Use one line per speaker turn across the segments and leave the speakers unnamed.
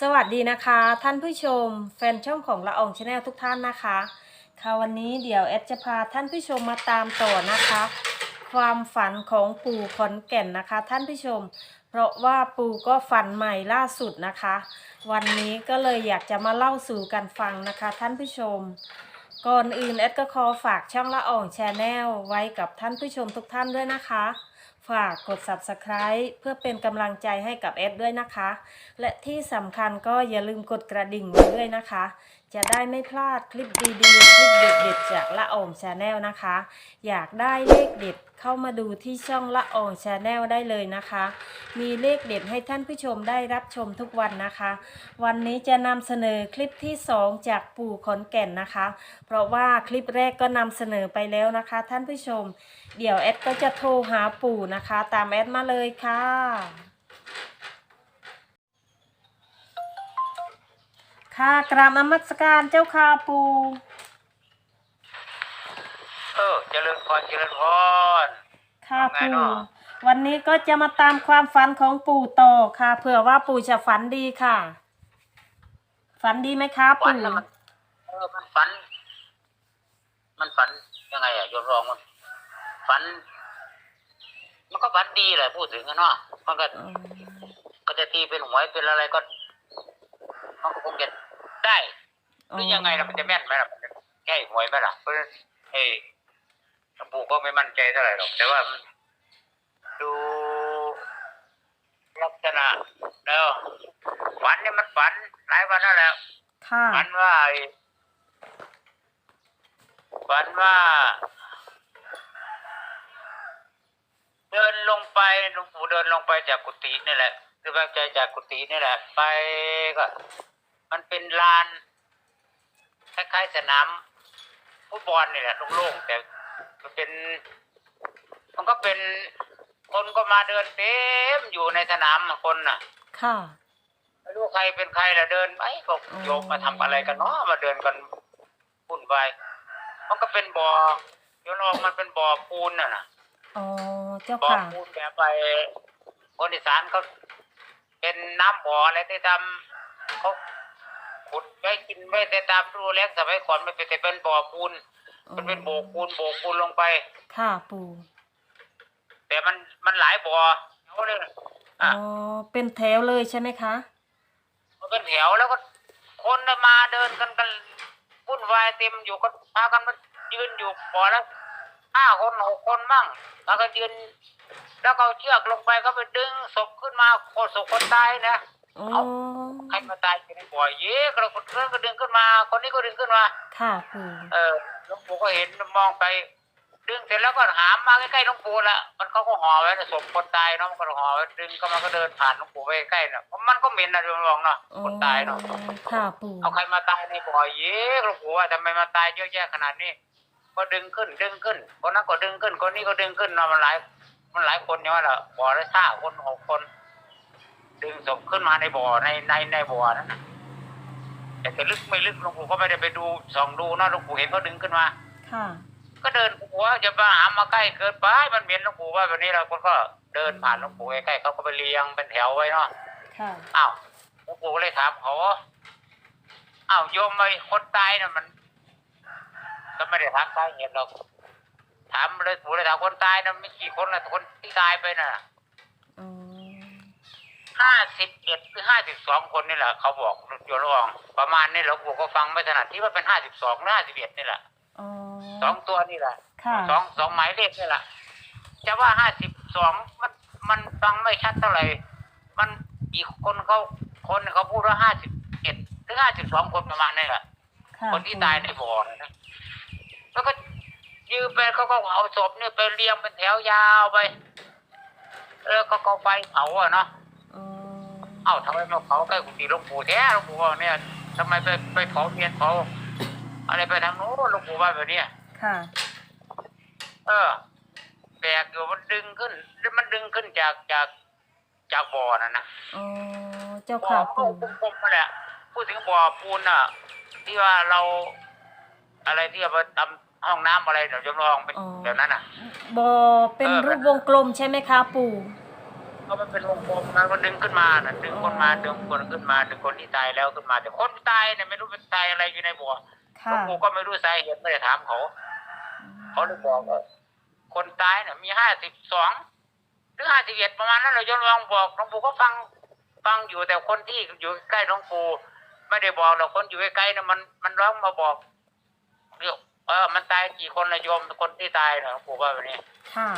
สวัสดีนะคะ ท่านผู้ชม แฟนช่องของละอองชาแนลทุกท่านนะคะ ค่ะวันนี้เดี๋ยวแอดจะพาท่านผู้ชมมาตามต่อนะคะ ความฝันของปู่ขอนแก่นนะคะ ท่านผู้ชม เพราะว่าปู่ก็ฝันใหม่ล่าสุดนะคะ วันนี้ก็เลยอยากจะมาเล่าสู่กันฟังนะคะ ท่านผู้ชมก่อนอื่นแอดก็ขอฝากช่องละอองชนแนลไว้กับท่านผู้ชมทุกท่านด้วยนะคะ ฝากกด subscribe เพื่อเป็นกำลังใจให้กับแอดด้วยนะคะ และที่สำคัญก็อย่าลืมกดกระดิ่งไว้ด้วยนะคะ จะได้ไม่พลาดคลิปดีๆ คลิปเด็ดๆ จากละอองชาแนลนะคะ อยากได้เลขเด็ดเข้ามาดูที่ช่องละอองชาแนลได้เลยนะคะ มีเลขเด็ดให้ท่านผู้ชมได้รับชมทุกวันนะคะ วันนี้จะนำเสนอคลิปที่ 2 จากปู่ขอนแก่นนะคะ เพราะว่าคลิปแรกก็นำเสนอไปแล้วนะคะ ท่านผู้ชม เดี๋ยวแอดก็จะโทรหาปู่นะคะ ตามแอดมาเลยค่ะ ค่ะกราบนมัสการเจ้าค่ะปู่
เออเจริญพรเจริญพร
ค่ะ
ว่าไง
ปู่
เนาะ
วันนี้ก็จะมาตามความฝันของปู่ต่อค่ะ เผื่อว่าปู่จะฝันดีค่ะ ฝันดีไหมคะ
ฝัน
ปู่
แล้วมันเออมันฝัน มันฝันยังไงอะโยนรองมัน ฝัน มันก็ฝันดีแหละพูดถึงกันเนาะมันก็
อืม
ก็จะตีเป็นหวยเป็นอะไรก็ มันก็คงจะได้หรือยังไงล่ะมันจะแม่นไหมล่ะมันจะแก้หวยไหมล่ะเพราะฉะนั้นเอ้ยหลวงปู่ก็ไม่มั่นใจเท่าไหร่หรอก แต่ว่ามันดูลักษณะแล้วฝันเนี่ยมันฝันหลายวันแล้วแหละ
ค่ะ
ฝันว่าไอ้ฝันว่า เดินลงไปหลวงปู่เดินลงไปจากกุฏินี่แหละคือแบงใจจากกุฏินี่แหละ ไปก็ มันเป็นลานคล้ายๆสนามฟุตบอลนี่แหละโล่งๆแต่มันเป็น มันก็เป็นคนก็มาเดินเต็มอยู่ในสนามอะคนน่ะ
ค่ะ
ไม่รู้ใครเป็นใครละเดินไอ้บอก
อืม
โยมมาทำอะไรกันเนาะมาเดินกันปุ่นไปมันก็เป็นบ่อโยนออกมันเป็นบ่อปูนน่ะนะ
อ๋อเจ้า
บ่อ
ค่ะ
ปูนแบบไปคนอีสานเขาเป็นน้ำบ่ออะไรที่ทำเขาขุดไว้กินไว้แต่ตามรูแล้งสมัยก่อนไม่เป็นแต่เป็นบ่อปูน มันเป็นโบกปูนโบกปูนลงไป
ค่ะปู่
แต่มันมันหลายบ่อเขาเลย
อ๋
อะ
อเป็นแถวเลยใช่ไหมคะ
มันเป็นแถวแล้วก็คนน่ะมาเดินกันกันวุ่นวายเต็มอยู่ก็พากันมายืนอยู่บ่อแล้ว ห้าคนหกคนมั่ง แล้วก็ยืน แล้วก็เอาเชือกลงไปก็ไปดึงศพขึ้นมาคนศพคนตายนะ
อ๋อ
เอาใครมาตายอยู่ในบ่อเย้กระคนนั้นก็ดึงขึ้นมา คนนี้ก็ดึงขึ้นมา
ค่ะปู่
เออหลวงปู่ก็เห็นมองไป ดึงเสร็จแล้วก็หามมาใกล้ๆหลวงปู่ละมันเขาก็ห่อไว้นะศพคนตายเนาะมันก็ห่อไว้ดึงก็มันก็เดินผ่านหลวงปู่ไปใกล้ๆน่ะเพราะมันก็เหม็นนะโยมลองเนาะ
อ๋อ
คนตายเนาะ
ค่ะปู่
เอาใครมาตายในบ่อเย้หลวงปู่ว่าทำไมมาตายเยอะแยะขนาดนี้ ก็ดึงขึ้น ดึงขึ้นคนนั้นก็ดึงขึ้นคนนี้ก็ดึงขึ้นเนาะมันหลายมันหลายคนเนี่ยว่าละบ่อละห้าคนหกคน ดึงศพขึ้นมาในบ่อในในในบ่อนั้นน่ะแต่จะลึกไม่ลึกหลวงปู่ก็ไม่ได้ไปดูส่องดูเนาะหลวงปู่เห็นเขาดึงขึ้นมา
ค่ะ
ก็เดินหัวจะมาหามาใกล้เกินไปมันเหม็นหลวงปู่ว่าแบบนี้เราคนก็เดินผ่านหลวงปู่ใกล้ๆเขาก็ไปเรียงเป็นแถวไว้เนาะ
ค่ะ
อ้าวหลวงปู่ก็เลยถามเขาอ้าวโยมไอ้คนตายน่ะมัน ก็ไม่ได้ถามสาเหตุหรอกถามเลยปู่เลยถามคนตายน่ะไม่กี่คนละคนที่ตายไปน่ะ
อ๋อ
ห้าสิบเอ็ดหรือห้าสิบสองคนนี่แหละเขาบอกโยมระวังประมาณนี้หลวงปู่ก็ฟังไม่ถนัดที่ว่าเป็นห้าสิบสองหรือห้าสิบเอ็ดนี่แหละ
อ๋อ
สองตัวนี่แหละ
ค่ะ
สองสองหมายเลขนี่แหละจะว่าห้าสิบสองมันมันฟังไม่ชัดเท่าไหร่ มันอีกคนเขาคนเขาพูดว่าห้าสิบเอ็ดหรือห้าสิบสองคนประมาณนี้แหละ
ค่ะ
คนที่ตายในบ่อนะนะ แล้วก็ยืมไปเขาก็เอาศพเนี่ยไปเรียงเป็นแถวยาวไป แล้วก็เขาไฟเผาอะเนาะ
อ๋อ
เอ้าทำไมมาเผาใกล้กุฏิหลวงปู่แท้หลวงปู่ว่าเนี่ยทำไมไปไปเผาเมียนเผาอะไรไปทางโน้นหลวงปู่ว่าแบบเนี้ย
ค่ะ
เออแปลกอยู่มันดึงขึ้น มันดึงขึ้นจากจากจากบ่อน่ะนะ
อ๋อ เจ้า
บ่อ
ค่ะ
มันก็
ปู่
กลมๆมาแหละพูดถึงบ่อปูนอะ ที่ว่าเราอะไรที่เอาไปทำ ห้องน้ำอะไรเดี๋ยวจำลองเป็นแบบนั้นอะ
บอเป็น
เออ
รูปวงกลมใช่ไหมคะปู่
เอามันเป็นวงกลมมันก็ดึงขึ้นมาน่ะดึงคนมาดึงคนขึ้นมาดึงคนที่ตายแล้วขึ้นมา แต่คนตายเนี่ยไม่รู้เป็นตายอะไรอยู่ในบ่อหล
ค่ะ
วงปู่ก็ไม่รู้สาเหตุไม่ได้ถามเขา เขาเลยบอกว่าคนตายเนี่ยมีห้าสิบสองหรือห้าสิบเอ็ดประมาณนั้นเรายมลองบอกหลวงปู่ก็ฟังฟังอยู่แต่คนที่อยู่ใกล้หลวงปู่ไม่ได้บอกหรอกคนอยู่ใกล้ๆเนี่ยมันมันร้องมาบอกเดี๋ยว เออมันตายกี่คนละโยมคนที่ตายเนี่ยหลวงปู่ว่าแบบนี้
ค่ะ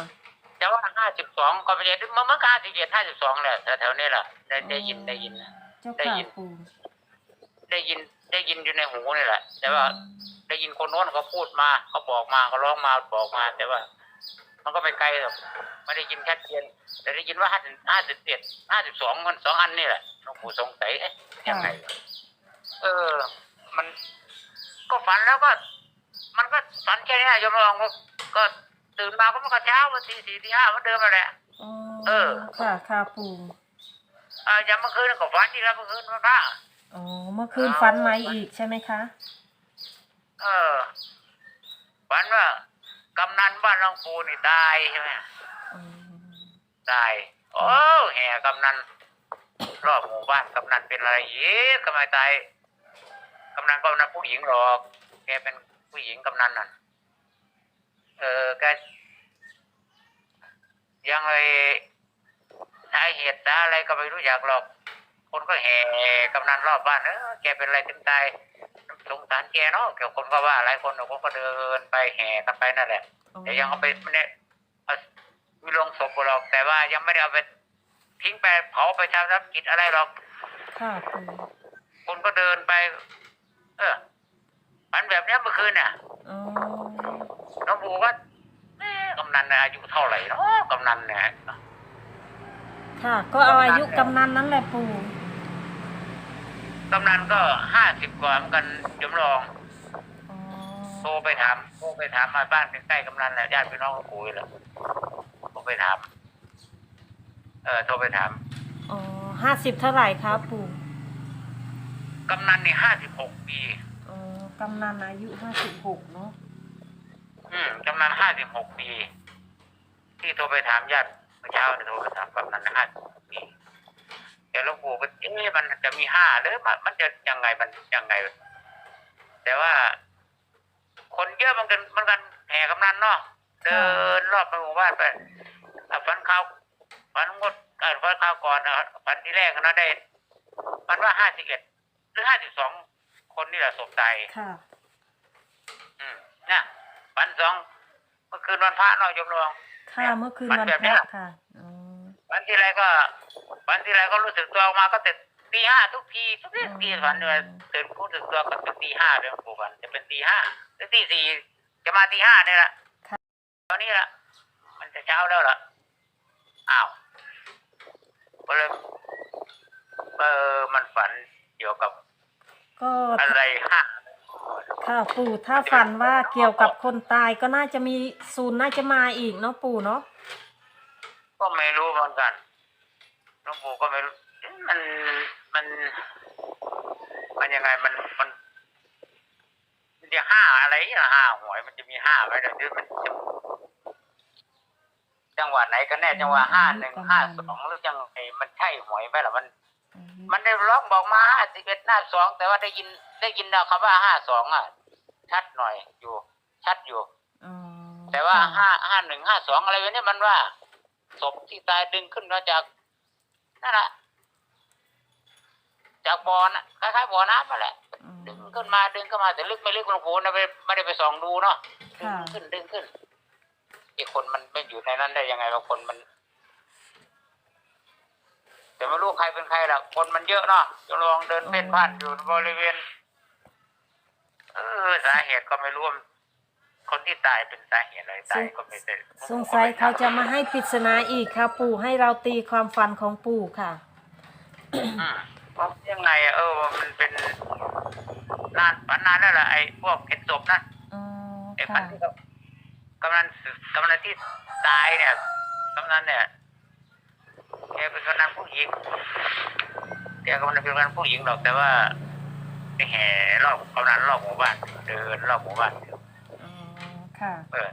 แต่ว่าห้าสิบสองก็ไม่ใช่มันมันห้าสิบเอ็ดห้าสิบสองแหละแถวๆนี้แหละได้ได้ยินได้ยินนะ
เจ้า
ได้
ค่ะ
ยิน
ปู่
ได้ยินได้ยินอยู่ในหูนี่แหละ แต่ว่าได้ยินคนโน้นเขาพูดมาเขาบอกมาเขาร้องมาบอกมา แต่ว่า มันก็ไม่ไกลหรอกไม่ได้ยินชัดเจนแต่ได้ยินว่าห้าสิบห้าสิบเอ็ดห้าสิบสองมันสองอันนี่แหละหลวงปู่สงสัยเอ๊ะยังไงวะเออ มัน ก็ฝันแล้วก็ มันก็ฝันแค่นี้ยมรองก็ก็ตื่นมาก็มันก็เช้าวันที่สี่ที่ห้าเหมันเดิมมาแหละ
อ๋อ
เออ
ค่ะค่ะปู่
อ่าอย่างเมื่อคืนก็ฝันที่แล้วเมื่อคืนมันพระ
อ๋อเมื่อคืนฝันไหมอีกใช่ไหมคะ
เออฝันว่ากำนันบ้านหลวงปู่นี่ตายใช่ไหม
อืม
ตายโอ้แห่กำนันรอบหมู่บ้านกำนันเป็นอะไรอีกทำไมตายกำนันก็กำนันผู้หญิงหรอก แกเป็น ผู้หญิงกำนันน่ะเออแกยังไงสาเหตุสาอะไรก็ไม่รู้อยากหรอก คนก็แห่กำนันรอบบ้านเออแกเป็นอะไรถึงตายสงสารแกเนาะแกคนก็ว่าหลายคนเนอะคนก็เดินไปแห่กันไปนั่นแหละแต่ยังเอาไปไม่ได้เอามีโรงศพหรอก แต่ว่ายังไม่ได้เอาไปทิ้งไปเผาไปทำรับกิจอะไรหรอก
ค่ะปู่
คนก็เดินไป เออ มันแบบเนี้ยเมื่อคืนน่ะ
อ๋อ
น้องบูก็แม่กำนันน่ะอายุเท่าไหร่เนาะกำนันเนี่ย
ค่ะ ก็เอาอายุกำนันนั้นแหละปู่
กำนันก็ห้าสิบกว่าเหมือนกันจำลอง
อ๋อ
โทรไปถามโทรไปถามมาบ้านใกล้ๆกำนันแหละญาติพี่น้องของปู่แหละโทรไปถาม เออโทรไปถาม
อ๋อห้าสิบเท่าไหร่คะปู่
กำนันนี่ห้าสิบหกปี
อ๋อ กำนันอายุห้าสิบหกเนาะ
อืมกำนันห้าสิบหกปี ที่โทรไปถามญาติเมื่อเช้าเนี่ยโทรไปถามกำนันห้าสิบหกปีแต่หลวงปู่ก็เอ๊ะมันจะมีห้าหรือมันมันจะยังไงมันยังไง แต่ว่า คนเยอะมันกันมันกันแห่กำนันเนาะเดินรอบไปหมู่บ้านไปฝันข้าวฝันงดฝันข้าวก่อนนะฝันที่แรกนะได้ มันว่าห้าสิบเอ็ดหรือห้าสิบสอง คนนี่แหละศพตาย
ค่ะ
อืมเนี่ยวันสองเมื่อคืนวันพระเนาะโยมรอง
ค่ะ เมื่อคืน
มัน
วัน
แบบ
พ
เนี้
ระ
ย
ค่ะอ๋อ
วันที่ไรก็ วันที่ไรก็รู้สึกตัวออกมาก็ตื่นตีห้าทุกทีทุกทีทีฝันเลยตื่นรู้สึกตัวก็เป็นตีห้าเลยปู่กันจะเป็นตีห้าหรือตีสี่จะมาตีห้าเนี่ยแหละ
ค่ะ
ตอนนี้ละมันจะเช้าแล้วล่ะอ้าวก็เลยเออมันฝันเกี่ยวกับ
ก็
อะไรห้า
ค่ะปู่ถ้าฝันว่าเกี่ยวกับคนตายก็น่าจะมีศูนย์น่าจะมาอีกเนาะปู่เนาะ
ก็ไม่รู้เหมือนกันหลวงปู่ก็ไม่รู้เอ๊ะมันมัน มันยังไงมันมันมันจะห้าอะไรนะห้าหวยมันจะมีห้าไหมเดี๋ยวนี้มันจะจังหวะไหนกันแน่จังหวะห้าหนึ่งห้าสองหรือจังไงมันใช่หวยไหมล่ะมัน
อื ม
มันได้ร้องบอกมาห้าสิบเอ็ดห้าสองแต่ว่าได้ยินได้ยินคำว่าห้าสองอะ ชัดหน่อยอยู่ ชัดอยู่
อ๋อ
แต่ว่า
ค่ะ
ห้าห้าหนึ่งห้าสองอะไรแบบนี้มันว่าศพที่ตายดึงขึ้นมาจากนั่นแหละจากบ่อนะคล้ายๆบ่อน้ำมาแหละ
อืม
ดึงขึ้นมาดึงขึ้นมาแต่ลึกไม่ลึกหลวงปู่นะไม่ไม่ได้ไปส่องดูเนาะดึง
ค่ะ
ขึ้นดึงขึ้นอีกคนมันไม่อยู่ในนั้นได้ยังไงบางคนมัน แต่ไม่รู้ใครเป็นใครล่ะคนมันเยอะเนาะจะลองเดินเพ่นพ่านอยู่บริเวณเออสาเหตุก็ไม่รู้ว่าคนที่ตายเป็นสาเหตุอะไรตายก็ไม่ได้
สงสัยเขาจะมาให้ปริศนาอีกค่ะ ปู่ให้เราตีความฝันของปู่ค่ะ
อืมว่ายังไงอะเออมันเป็นนานฝันนานแล้วล่ะไอ้พวกเห็นศพนั่น
อ๋อ
ไอ้ฝั
ค่ะ
นที่เขากำนันกำนันที่ตายเนี่ยกำนันเนี่ย แกเป็นกำนันผู้หญิงแกกำนันเป็นกำนันผู้หญิงหรอกแต่ว่าไปแห่รอบกำนันรอบหมู่บ้านเดินรอบหมู่บ้าน
อ๋อค่ะ
เออ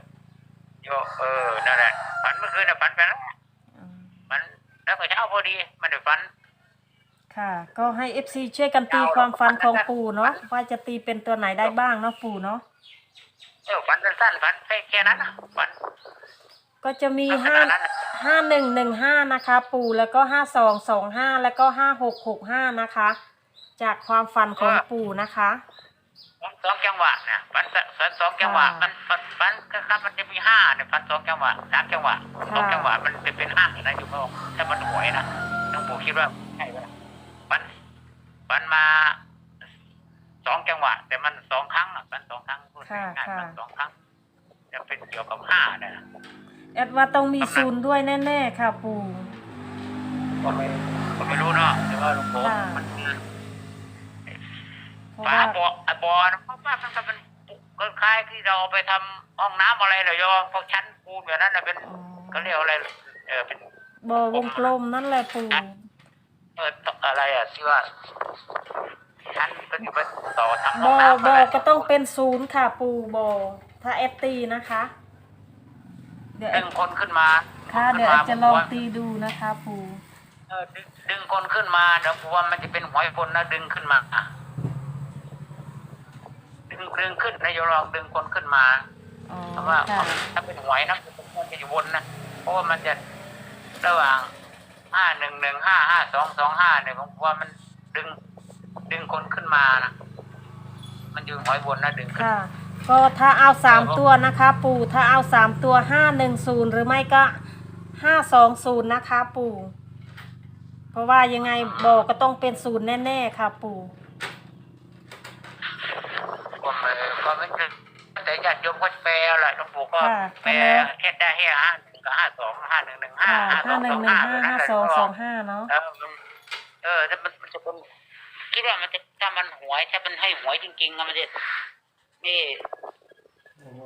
โยเออนั่นแหละฝันเมื่อคืนน่ะฝันไปแล้ว
อืม
มันแล้วก็เช้าพอดี มันได้ฝัน
ค่ะ ก็ให้เอฟซีช่วยกันตีความฝันของปู่เนาะว่าจะตีเป็นตัวไหนได้บ้างเนาะปู่เนาะ
เออฝันสั้นๆฝันแค่แค่นั้นนะฝัน
ก็จะมี
ข
ห้า
นาดนั้นน่ะ
ห้าหนึ่งหนึ่งห้านะคะ ปู่แล้วก็ห้าสองสองห้าแล้วก็ห้าหกหกห้านะคะ จากความฝันของปู่นะคะ
ฝันสองจังหวะนะฝันสฝันสองจังหวะ
ค่ะ
มันฝันฝันครับมันจะมีห้าเนี่ยฝันสองจังหวะสามจังหวะสอง
ค่ะ
จังหวะมันเป็นเป็นห้านะอยู่พระองค์ถ้ามันหวยนะน้องปู่คิดว่าใช่ไหมฝันฝันมาสองจังหวะ แต่มันสองครั้งอะฝันสองครั้งพูด
ค่ะ
ง่ายๆ
ค่ะ
ฝันสองครั้งจะเป็นเกี่ยวกับห้าเนี่ย
แอดว่าต้องมีศูนย์ด้วยแน่ๆค่ะปู่
ก็ไม่ก็ไม่รู้เนาะแต่ว่าหลวงปู่
ค่ะ
มันคือ
เพราะ
ฝา
ว่า
บ่อไอ้บ่อนะเพราะว่ามันก็เป็นก็คล้ายที่เราเอาไปทำห้องน้ำอะไรเลยโยมพวกชั้นปูนแบบนั้นนะเป็น
อ๋อ
เขาเรียกอะไรเออเป็น
บ่อวงกลมนั่นแหละปู่
เอออะไรอะที่ว่าชั้นก็อยู่เป็นต่อทำห้
บ่
อง
อ
น้ำ
บ่
อะ
อ
ไร
ก็ต้องเป็นศูนย์ค่ะปู่บ่อถ้าแอดตีนะคะ เดี๋ยวแอ
ดึ
ด
งคนขึ้นมา
ค่ะเดี๋ยวแอดจะลองตีดูนะคะปู่
เออดึงดึงคนขึ้นมาเดี๋ยวผมว่ามันจะเป็นหอยคนนะดึงขึ้นมาดึงดึงขึ้นนะโยมลองดึงคนขึ้นมา
อ๋อ
เพราะว่า
ค่ะ
ถ้าเป็นหวยนะมันจะอยู่บนนะเพราะว่ามันจะระหว่างห้าหนึ่งหนึ่งห้าห้าสองสองห้าเนี่ยผมว่ามันดึง ดึงคนขึ้นมานะมันอยู่หวยบนนะดึงขึ้น
ค่ะ ก็ถ้าเอาสามตัวนะคะ ปู่ถ้าเอาสามตัวห้าหนึ่งศูนย์หรือไม่ก็ห้าสองศูนย์นะคะ ปู่ เพราะว่ายังไงบอกก็ต้องเป็นศูนย์แน่ ๆ ค่ะ ปู่
ก็ไม่ก็ไม่ถึงแต่ญาติโยมก็แปลอะไรหลวงปู่ก็
ค่ะ
แปลแค่ได้แค่ห้าหนึ่งกับห้าสองห้าหนึ่งหนึ่งห้า
ค่ะ
ห้าส
ห้า
อง
หนึ่
ส
ง
อง
หนึ่ง
ห้า
ห้าห้าสองสองห้าเนาะ
เออมันเออถ้ามันมันจะเป็นคิดว่ามันจะถ้ามันหวยถ้ามันให้หวยจริงๆอะมันจะ นี่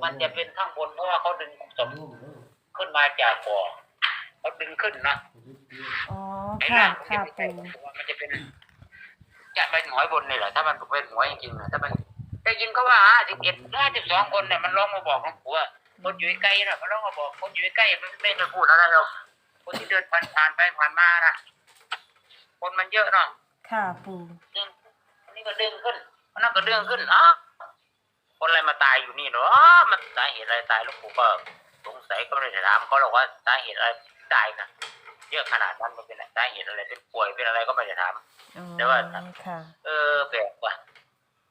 มันจะเป็นข้างบนเพราะว่าเขาดึงศพขึ้นมาจากบ่อเขาดึงขึ้นนะ
อ๋อ
ไอ้
ค่ะ
ล่างมัน
ค่ะ
จะไม่ใช่
ปู่
ผมว่ามันจะเป็นจะเป็นหวยบนนี่แหละถ้ามันเป็นหวยจริงๆนะถ้ามันได้ยินเขาว่าห้าสิบเอ็ดห้าสิบสองคนเนี่ยมันร้องมาบอกของผัวคนอยู่ใกล้ๆนะมันร้องมาบอกคนอยู่ใกล้ๆมันไม่ได้พูดอะไรหรอกคนที่เดินผ่านผ่านไปผ่านมานะคนมันเยอะเนาะ
ค่ะปู่
ดึงอันนี้ก็ดึงขึ้นอันนั้นก็ดึงขึ้นอ๋อ คนอะไรมาตายอยู่นี่เนาะอ๋อมันสาเหตุอะไรตายหลูกปู่ก็สงสัยก็ไม่ได้ถามเขาหรอกว่าสาเหตุอะไรตายนะเยอะขนาดนั้นมันเป็นอะไรสาเหตุอะไรเป็นป่วยเป็นอะไรก็ไม่ได้ถาม
อ๋อ
แต่ว่า
ค่ะ
เออแปลกว่ะ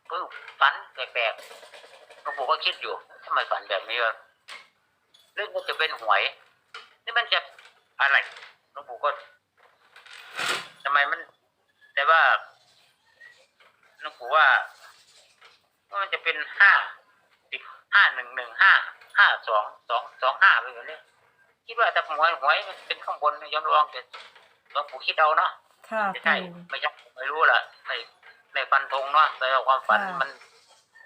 เพิ่งฝันแปลกๆหลวงปู่ก็คิดอยู่ทำไมฝันแบบนี้วะเรื่องมันจะเป็นหวย นี่มันจะอะไรหลวงปู่ก็ทำไมมัน แต่ว่าหลวงปู่ว่า ว่ามันจะเป็นห้าสิบห้าหนึ่งหนึ่งห้าห้าสองสองสองห้าไปแบบนี้คิดว่าถ้าหวยหวยมันเป็นข้างบนยอมลองแต่หลวงปู่คิดเอาเนาะ
ค่ะ
ไม่ใช่
ปู่
ไม่ใช่ไม่รู้ล่ะในในฟันธงเนาะแต่ว่าความฝัน
ค่ะ
มัน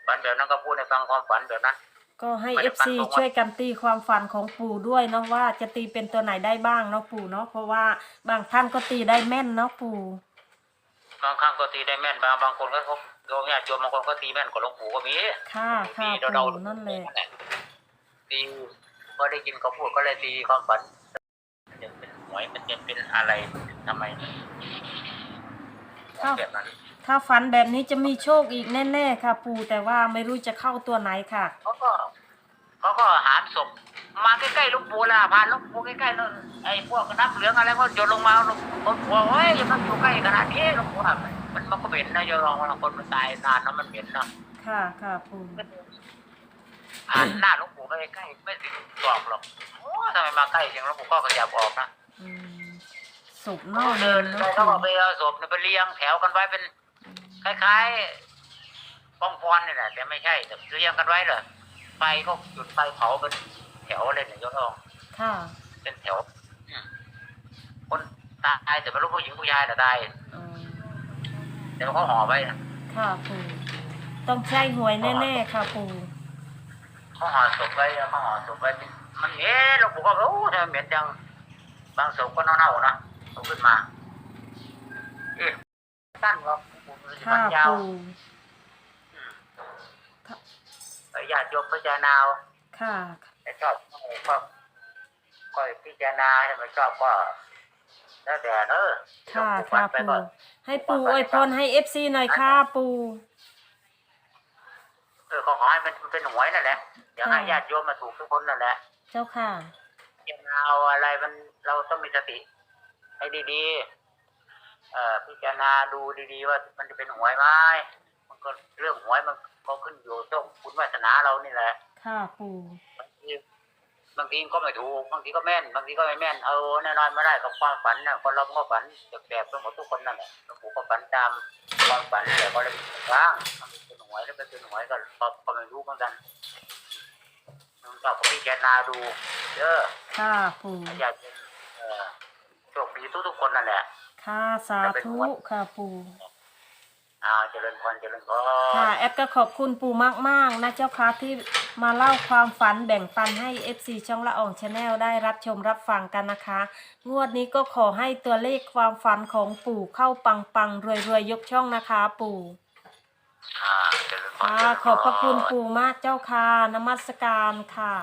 ฝันแบบนั้นก็พูดในฟังความฝันแบบนั้น
ก็ให้
ไม่
เอ
ได้
ฟ
ฟัน
ซี
ธงว่า
ช่วยกันตีความฝันของปู่ด้วยเนาะว่าจะตีเป็นตัวไหนได้บ้างเนาะปู่เนาะเพราะว่าบางท่านก็ตีได้แม่นเนาะปู่
บางครั้งก็ตีได้แม่นบางบางคนก็เขา โยมญาติโยมบางคนก็ตีแม่นกว่าหลวงปู่ก็มี
ค่ะค่ะ
ตีเรา
ปู่นั่นแหละ
ตีก็ได้ยินเขาพูดก็เลยตีความฝันมันจะเป็นหวยมันจะเป็นอะไรทำไมแบบนั้น
ถ้าฝันแบบนี้จะมีโชคอีกแน่ๆค่ะ ปู่แต่ว่าไม่รู้จะเข้าตัวไหนค่ะ
เขาก็เขาก็หามศพมาใกล้ๆหลูกปู่ละผ่านหลูกปู่ใกล้ๆนั่นไอ้พวกน้ำเหลืองอะไรก็โยนลงมาหลวงปู่เฮ้ยอย่ามาอยู่ใกล้ขนาดนี้หลวงปู่อะ มันมันก็เหม็นนะโยมลองบางคนมันตายนานแล้วมันเหม็นเนาะ
ค่ะ ค่ะปู่
ผ่านหน้าหลวงปู่ไปใกล้ไม่ถึงตอกหรอกโอ้ทำไมมาใกล้จังหลวงปู่ก็ขยับออกนะ
อืมศพเนอก
เดินไป
เนาะ
แล้วก็
ปู่
ไปเอาศพเนี่ยไปเรียงแถวกันไว้เป็น คล้ายๆป้องฟอนนี่แหละแต่ไม่ใช่แต่เรียงกันไว้เลยไฟก็จุดไฟเผาเป็นแถวเลยเนี่ยโยมลอง
ค่ะ
เป็นแถวอืมคนตายแต่ไม่รู้ผู้หญิงผู้ชายแต่ตาย
อืม
แต่ว่าเขาห่อไว้นะ
ค่ะปู่ต้องใช่หวยแน่ๆค่ะปู่
เขาห่อศพไว้แล้วเขาห่อศพไว้เป็นมันเหม็นหลวงปู่ก็โอ้ทำไมเหม็นจังบางศพก็เน่าๆนะเอาขึ้นมาเอ๊ะสั้นหรอกหลวงปู่มัน
ค่ะ
ยาว
ปู่
ไปญาติโยมพิจารณาเอา
ค่ะ
แต่ชอบก็ก็พิจารณาถ้าไม่ชอบก็ แล้วแต่เออ
ค่ะ
ฝั
ค่ะ
นไป
ปู่
ก่อน
ให้ปู่อวยพรให้เอฟซีหน่อยค่ะปู่
เออขอขอให้มันเป็นหวยนั่นแหละอยากให้
ค่ะ
ญาติโยมมาถูกทุกคนนั่นแหละ
เจ้าค่ะ
จะเอาอะไรมันเราต้องมีสติให้ดีๆเอ่อพิจารณาดูดีๆว่ามันจะเป็นหวยไหมมันก็เรื่องหวยมันก็ขึ้นอยู่ต้องคุณวาสนาเรานี่แหละ
ค่ะปู่
บางทีบางทีก็ไม่ถูกบางทีก็แม่น บางทีก็ไม่แม่น เอาแน่นอนไม่ได้กับความฝันนะคนเราก็ฝันแปลกๆไปหมดทุกคนนั่นแหละหลวงปู่ก็ฝันตามความฝันแต่ก็เลยบ้างมันเป็นหวยแล้วไม่เป็นหวยก็ก็ก็ไม่รู้เหมือนกันมันก็พิจารณาดูเด้อ
ค่ะปู่
อยากจะเอ่อโชคดีทุกๆคนนั่นแหละ
ค่ะสาธุค่ะปู่
อ่าเจริญพรเจริญพร
ค่ะแอดก็ขอบคุณปู่มากๆนะเจ้าค่ะที่มาเล่าความฝันแบ่งปันให้ FC ช่องละอองชาแนลได้รับชมรับฟังกันนะคะ งวดนี้ก็ขอให้ตัวเลขความฝันของปู่เข้าปังปังรวยรวยๆยกช่องนะคะปู่
อ่าเจริญพร
ค่ะ
เจริญพ
ขอบพระคุณปู่มากเจ้าค่ะนมัสการค่ะ